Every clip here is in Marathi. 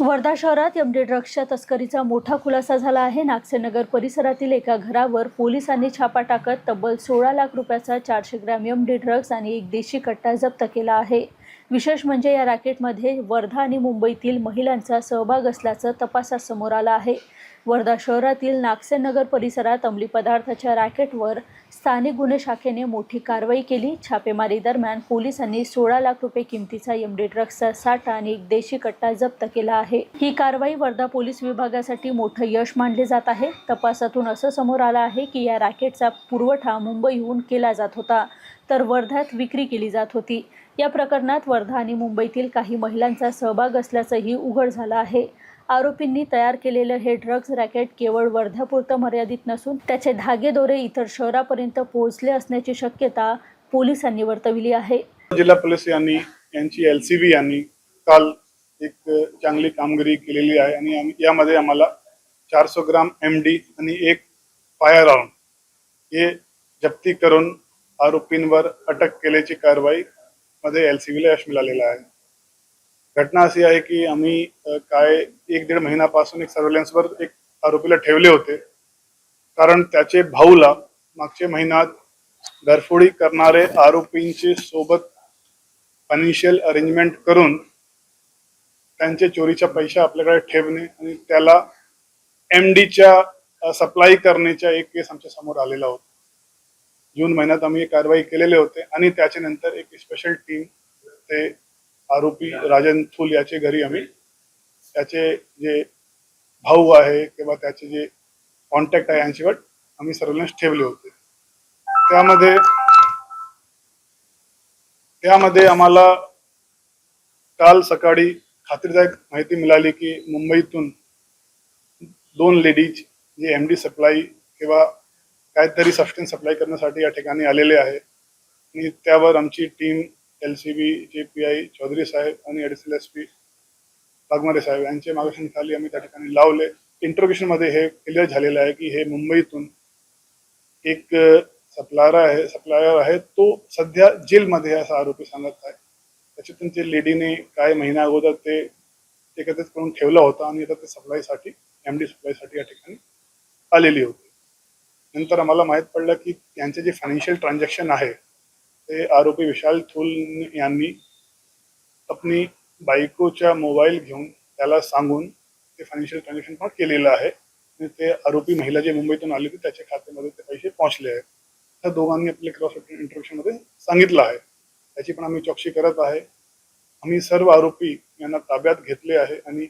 वर्धा शहरात एमडी ड्रग्सच्या तस्करीचा मोठा खुलासा झाला आहे. नागसेनगर परिसरातील एका घरावर पोलिसांनी छापा टाकत तब्बल सोळा लाख रुपयाचा चारशे ग्रॅम एमडी ड्रग्स आणि एक देशी कट्टा जप्त केला आहे. विशेष म्हणजे या रॅकेटमध्ये वर्धा आणि मुंबईतील महिलांचा सहभाग असल्याचं तपासात समोर आलं आहे. वर्धा शहरातील नागसेनगर परिसरात अंमली पदार्थाच्या रॅकेटवर स्थानिक गुन्हे शाखेने मोठी कारवाई केली. छापेमारी दरम्यान पोलिसांनी सोळा लाख रुपये किमतीचा एमडी ड्रग्सचा साठा आणि एक देशी कट्टा जप्त केला आहे. ही कारवाई वर्धा पोलीस विभागासाठी मोठं यश मानले जात आहे. तपासातून असं समोर आलं आहे की या रॅकेटचा पुरवठा मुंबईहून केला जात होता. तर वर्ध्यात विक्री केली जात होती. या प्रकरणात वर्धा आणि मुंबईतील काही महिलांचा सहभाग असल्याचंही उघड झालं आहे. आरोपींनी तयार केलेलं हे ड्रग्ज रॅकेट केवळ वर्ध्यापुरतं मर्यादित नसून त्याचे धागेदोरे इतर शहरापर्यंत पोहोचले असण्याची शक्यता पोलिसांनी वर्तविली आहे. जिल्हा पोलीस यांनी यांची एल सी बी यांनी काल एक चांगली कामगिरी केलेली आहे आणि यामध्ये आम्हाला चारशे ग्राम एम डी आणि एक फायर राऊंड हे जप्ती करून आरोपींवर अटक केल्याची कारवाई मध्ये एल सी बीला यश मिळालेलं आहे. घटना अशी आहे की आम्ही काय एक दीड महिन्यापासून एक सर्वेलन्सवर एक आरोपीला ठेवले होते. कारण त्याचे भाऊला मागच्या महिन्यात घरफोडी करणारे आरोपींचे सोबत फायनान्शियल अरेंजमेंट करून त्यांचे चोरीच्या पैसे आपल्याकडे ठेवणे आणि त्याला एम डीच्या सप्लाय करण्याचा एक केस आमच्यासमोर आलेला होता. जून महिन्यात आम्ही कारवाई केलेले होते आणि त्याच्यानंतर एक स्पेशल टीम ते आरोपी राजन थुल याचे घरी आम्ही त्याचे जे भाऊ आहे किंवा त्याचे जे कॉन्टॅक्ट आहे यांच्यावर आम्ही सर्वेलन्स ठेवले होते. त्यामध्ये त्यामध्ये आम्हाला काल सकाळी खात्रीदायक माहिती मिळाली की मुंबईतून दोन लेडीज जे एम डी सप्लाय किंवा काहीतरी सबस्टन्स सप्लाय करण्यासाठी या ठिकाणी आलेले आहे. आणि त्यावर आमची team L C B J P I Chaudhary साहेब आणि ॲडिशनल एस पी वाघमारे साहेब यांच्या मार्गदर्शनाखाली आम्ही त्या ठिकाणी लावले. इंट्रोगेशनमध्ये हे क्लिअर झालेलं आहे की हे मुंबईतून एक सप्लायर आहे सप्लायर आहे तो सध्या जेलमध्ये असा आरोपी सांगत आहे. त्याच्यातून ते लेडीने काय महिन्या अगोदर ते एकत्रित करून ठेवला होता आणि आता ते सप्लायसाठी एम डी सप्लायसाठी या ठिकाणी आलेली होती. नंतर आम्हाला माहीत पडलं की त्यांचे जे फायनान्शियल ट्रान्झॅक्शन आहे ते आरोपी विशाल थुल यांनी आपली बायकोच्या मोबाईल घेऊन त्याला सांगून ते फायनान्शियल ट्रान्झॅक्शन पण केलेलं आहे. आणि ते आरोपी महिला जे मुंबईतून आली होती त्याच्या खात्यामध्ये ते पैसे पोहोचले आहेत. त्या दोघांनी आपले क्रॉस इंटरव्ह्यूमध्ये सांगितलं आहे. त्याची पण आम्ही चौकशी करत आहे. आम्ही सर्व आरोपी यांना ताब्यात घेतले आहे आणि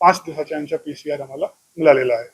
पाच दिवसाच्या यांच्या पी सी आर आम्हाला मिळालेला आहे.